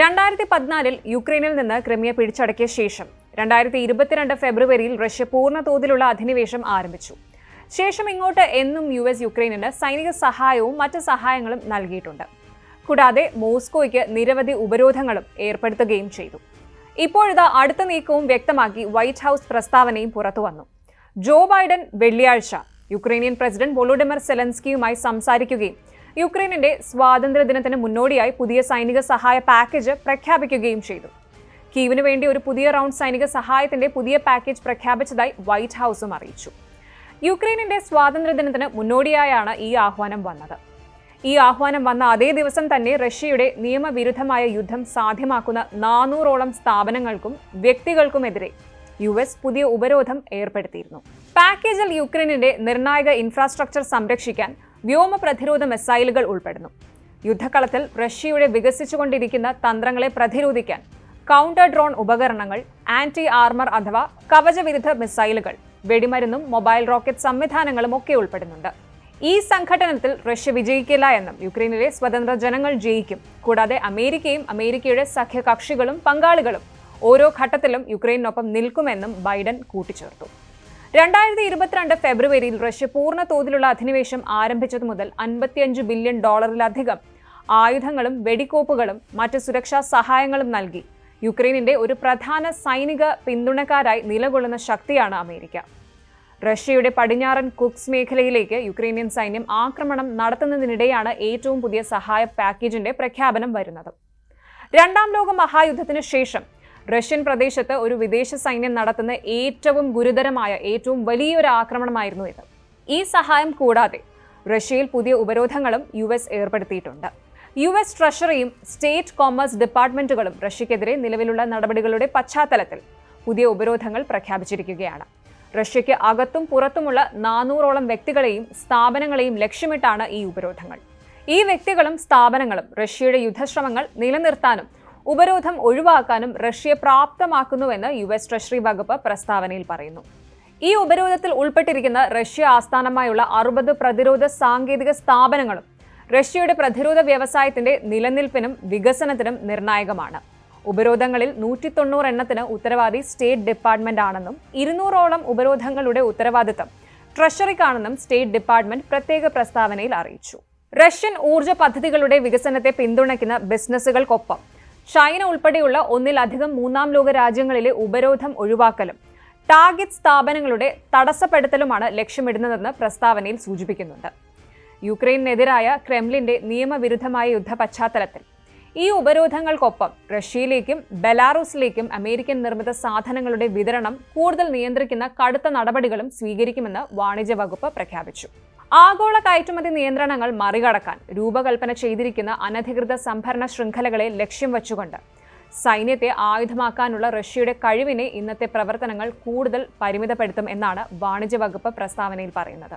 രണ്ടായിരത്തി പതിനാലിൽ യുക്രൈനിൽ നിന്ന് ക്രിമിയ പിടിച്ചടക്കിയ ശേഷം രണ്ടായിരത്തി ഇരുപത്തിരണ്ട് ഫെബ്രുവരിയിൽ റഷ്യ പൂർണ തോതിലുള്ള അധിനിവേശം ആരംഭിച്ചു. ശേഷം ഇങ്ങോട്ട് എന്നും യു എസ് യുക്രൈനിന് സൈനിക സഹായവും മറ്റ് സഹായങ്ങളും നൽകിയിട്ടുണ്ട്. കൂടാതെ മോസ്കോയ്ക്ക് നിരവധി ഉപരോധങ്ങളും ഏർപ്പെടുത്തുകയും ചെയ്തു. ഇപ്പോഴിതാ അടുത്ത നീക്കവും വ്യക്തമാക്കി വൈറ്റ് ഹൗസ് പ്രസ്താവനയും പുറത്തു വന്നു. ജോ ബൈഡൻ വെള്ളിയാഴ്ച യുക്രൈനിയൻ പ്രസിഡന്റ് വൊളോഡിമർ സെലൻസ്കിയുമായി സംസാരിക്കുകയും യുക്രൈനിന്റെ സ്വാതന്ത്ര്യദിനത്തിന് മുന്നോടിയായി പുതിയ സൈനിക സഹായ പാക്കേജ് പ്രഖ്യാപിക്കുകയും ചെയ്തു. കീവിന് വേണ്ടി ഒരു പുതിയ റൗണ്ട് സൈനിക സഹായത്തിന്റെ പുതിയ പാക്കേജ് പ്രഖ്യാപിച്ചതായി വൈറ്റ് ഹൗസും അറിയിച്ചു. യുക്രൈനിന്റെ സ്വാതന്ത്ര്യദിനത്തിന് മുന്നോടിയായാണ് ഈ ആഹ്വാനം വന്നത്. ഈ ആഹ്വാനം വന്ന അതേ ദിവസം തന്നെ റഷ്യയുടെ നിയമവിരുദ്ധമായ യുദ്ധം സാധ്യമാക്കുന്ന നാനൂറോളം സ്ഥാപനങ്ങൾക്കും വ്യക്തികൾക്കുമെതിരെ യു എസ് പുതിയ ഉപരോധം ഏർപ്പെടുത്തിയിരുന്നു. പാക്കേജിൽ യുക്രൈനിന്റെ നിർണായക ഇൻഫ്രാസ്ട്രക്ചർ സംരക്ഷിക്കാൻ വ്യോമ പ്രതിരോധ മിസൈലുകൾ ഉൾപ്പെടുന്നു. യുദ്ധക്കളത്തിൽ റഷ്യയുടെ വികസിച്ചുകൊണ്ടിരിക്കുന്ന തന്ത്രങ്ങളെ പ്രതിരോധിക്കാൻ കൗണ്ടർ ഡ്രോൺ ഉപകരണങ്ങൾ ആന്റി ആർമർ അഥവാ കവചവിരുദ്ധ മിസൈലുകൾ വെടിമരുന്നും മൊബൈൽ റോക്കറ്റ് സംവിധാനങ്ങളും ഒക്കെ ഉൾപ്പെടുന്നുണ്ട്. ഈ സംഘടനത്തിൽ റഷ്യ വിജയിക്കില്ല എന്നും യുക്രൈനിലെ സ്വതന്ത്ര ജനങ്ങൾ ജയിക്കും. കൂടാതെ അമേരിക്കയും അമേരിക്കയുടെ സഖ്യകക്ഷികളും പങ്കാളികളും ഓരോ ഘട്ടത്തിലും യുക്രൈനൊപ്പം നിൽക്കുമെന്നും ബൈഡൻ കൂട്ടിച്ചേർത്തു. രണ്ടായിരത്തി ഇരുപത്തിരണ്ട് ഫെബ്രുവരിയിൽ റഷ്യ പൂർണ തോതിലുള്ള അധിനിവേശം ആരംഭിച്ചതു മുതൽ അൻപത്തിയഞ്ച് ബില്യൺ ഡോളറിലധികം. ആയുധങ്ങളും വെടിക്കോപ്പുകളും മറ്റ് സുരക്ഷാ സഹായങ്ങളും നൽകി. യുക്രൈനിന്റെ ഒരു പ്രധാന സൈനിക പിന്തുണക്കാരായി നിലകൊള്ളുന്ന ശക്തിയാണ് അമേരിക്ക. റഷ്യയുടെ പടിഞ്ഞാറൻ കുക്സ് മേഖലയിലേക്ക് യുക്രൈനിയൻ സൈന്യം ആക്രമണം നടത്തുന്നതിനിടെയാണ് ഏറ്റവും പുതിയ സഹായ പാക്കേജിന്റെ പ്രഖ്യാപനം വരുന്നത്. രണ്ടാം ലോക മഹായുദ്ധത്തിന് ശേഷം റഷ്യൻ പ്രദേശത്ത് ഒരു വിദേശ സൈന്യം നടത്തുന്ന ഏറ്റവും ഗുരുതരമായ ഏറ്റവും വലിയൊരു ആക്രമണമായിരുന്നു ഇത്. ഈ സഹായം കൂടാതെ റഷ്യയിൽ പുതിയ ഉപരോധങ്ങളും യു എസ് ഏർപ്പെടുത്തിയിട്ടുണ്ട്. യു എസ് ട്രഷറിയും സ്റ്റേറ്റ് കോമേഴ്സ് ഡിപ്പാർട്ട്മെന്റുകളും റഷ്യക്കെതിരെ നിലവിലുള്ള നടപടികളുടെ പശ്ചാത്തലത്തിൽ പുതിയ ഉപരോധങ്ങൾ പ്രഖ്യാപിച്ചിരിക്കുകയാണ്. റഷ്യയ്ക്ക് അകത്തും പുറത്തുമുള്ള നാനൂറോളം വ്യക്തികളെയും സ്ഥാപനങ്ങളെയും ലക്ഷ്യമിട്ടാണ് ഈ ഉപരോധങ്ങൾ. ഈ വ്യക്തികളും സ്ഥാപനങ്ങളും റഷ്യയുടെ യുദ്ധശ്രമങ്ങൾ നിലനിർത്താനും ഉപരോധം ഒഴിവാക്കാനും റഷ്യ പ്രാപ്തമാക്കുന്നുവെന്ന് യു എസ് ട്രഷറി വകുപ്പ് പ്രസ്താവനയിൽ പറയുന്നു. ഈ ഉപരോധത്തിൽ ഉൾപ്പെട്ടിരിക്കുന്ന റഷ്യ ആസ്ഥാനമായുള്ള അറുപത് പ്രതിരോധ സാങ്കേതിക സ്ഥാപനങ്ങളും റഷ്യയുടെ പ്രതിരോധ വ്യവസായത്തിന്റെ നിലനിൽപ്പിനും വികസനത്തിനും നിർണായകമാണ്. ഉപരോധങ്ങളിൽ നൂറ്റി തൊണ്ണൂറ് എണ്ണത്തിന് ഉത്തരവാദി സ്റ്റേറ്റ് ഡിപ്പാർട്ട്മെന്റ് ആണെന്നും ഇരുന്നൂറോളം ഉപരോധങ്ങളുടെ ഉത്തരവാദിത്തം ട്രഷറിക്കാണെന്നും സ്റ്റേറ്റ് ഡിപ്പാർട്ട്മെന്റ് പ്രത്യേക പ്രസ്താവനയിൽ അറിയിച്ചു. റഷ്യൻ ഊർജ പദ്ധതികളുടെ വികസനത്തെ പിന്തുണയ്ക്കുന്ന ബിസിനസ്സുകൾക്കൊപ്പം ചൈന ഉൾപ്പെടെയുള്ള ഒന്നിലധികം മൂന്നാം ലോക രാജ്യങ്ങളിലെ ഉപരോധം ഒഴിവാക്കലും ടാർഗറ്റ് സ്ഥാപനങ്ങളുടെ തടസ്സപ്പെടുത്തലുമാണ് ലക്ഷ്യമിടുന്നതെന്ന് പ്രസ്താവനയിൽ സൂചിപ്പിക്കുന്നുണ്ട്. യുക്രൈനെതിരായ ക്രെംലിന്റെ നിയമവിരുദ്ധമായ യുദ്ധ പശ്ചാത്തലത്തിൽ ഈ ഉപരോധങ്ങൾക്കൊപ്പം റഷ്യയിലേക്കും ബെലാറൂസിലേക്കും അമേരിക്കൻ നിർമ്മിത സാധനങ്ങളുടെ വിതരണം കൂടുതൽ നിയന്ത്രിക്കുന്ന കടുത്ത നടപടികളും സ്വീകരിക്കുമെന്ന് വാണിജ്യ വകുപ്പ് പ്രഖ്യാപിച്ചു. ആഗോള കയറ്റുമതി നിയന്ത്രണങ്ങൾ മറികടക്കാൻ രൂപകൽപ്പന ചെയ്തിരിക്കുന്ന അനധികൃത സംഭരണ ശൃംഖലകളെ ലക്ഷ്യം വച്ചുകൊണ്ട് സൈന്യത്തെ ആയുധമാക്കാനുള്ള റഷ്യയുടെ കഴിവിനെ ഇന്നത്തെ പ്രവർത്തനങ്ങൾ കൂടുതൽ പരിമിതപ്പെടുത്തും എന്നാണ് വാണിജ്യ വകുപ്പ് പ്രസ്താവനയിൽ പറയുന്നത്.